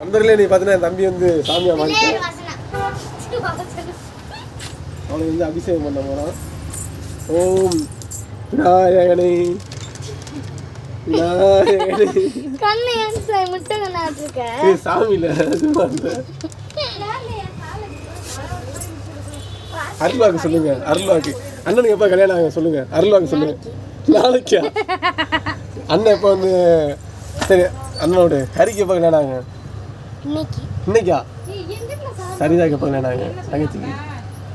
நண்பர்களே நீ பார்த்தீங்கன்னா என் தம்பி வந்து சாமியா மாறிட்டான் அவனுக்கு வந்து அபிஷேகம் பண்ண போறான். ஓம் விநாயகனே விநாயகனே சாமியில அருள்வாக்கு சொல்லுங்க அருள்வாக்கு. அண்ணனுக்கு எப்போ கல்யாணம் ஆகும் சொல்லுங்க அருள்வாக்கு சொல்லுங்க. நாளைக்கா. அண்ணன் எப்போ வந்து சரி அண்ணனோட ஹரிக்கு எப்போ கல்யாணம் ஆகும் இன்னைக்கு. எப்போ கல்யாணம் ஆகும் தங்கச்சிக்கு?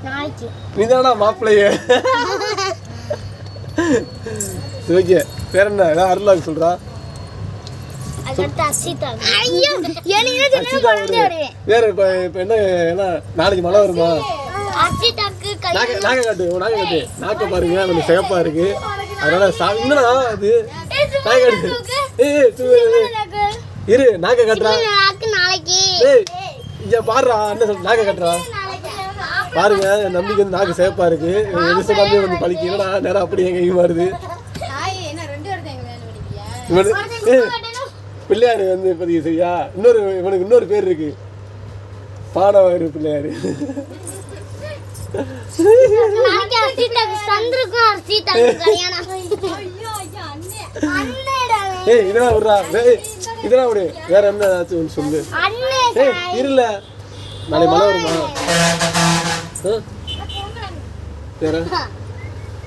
நாளைக்கு. நீ தானா மாப்பிள்ளைய ஓகே. வேற என்ன? ஏதாவது அருள்வாக்கு சொல்றா. வேற இப்போ இப்போ என்ன என்ன நாளைக்கு மழை வருமா? அசிதாக்கு கை நாக்க நாக்க காட்டு நாக்க காட்டு. நாக்க பாருங்க கொஞ்சம் சிகப்பா இருக்கு. அதனால என்னடா அது? காட்டு. இரு. இரு நாக்க காட்டுறா. ஏய் இங்க பாருடா என்ன சொல் நாக்க காட்டுறா. பாருங்க என் நம்பிக்கை வந்து நாக்கு சிகப்பா இருக்கு. எது சொன்னாலுமே வந்து பழிக்கு என்னடா நேரம் அப்படி எங்க இங்க வருது பிள்ளையாரு வந்து இப்போதைக்கு சரியா? இன்னொரு இவனுக்கு இன்னொரு பேர் இருக்கு. பாடவர் பிள்ளையாரு. ஏய் இதெல்லாம் விடுறா. இதெல்லாம் விடு. வேற என்ன ஏதாச்சும் ஒன்று சொல்லு. ஏய் இருல. நாளை மழை வருமா? வேற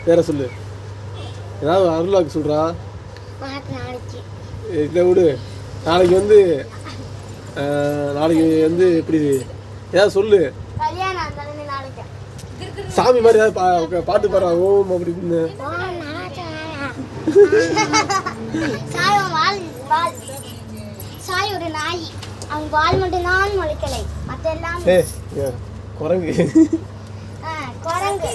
வேற சொல்லு. ஏதாவது அருளாக்கு ஏய், இதை விடு. நாளைக்கு வந்து நாளைக்கு வந்து எப்படி ஏதாவது சொல்லு. சாமி மாதிரி ஏதாவது பா- பாட்டு பாடுறா? ஓம் வால். சாய் ஒரு நாய். அவன் வால் மட்டும் தான் முளைக்கலை மற்ற எல்லாம் குரங்கு. ஆ, குரங்கு.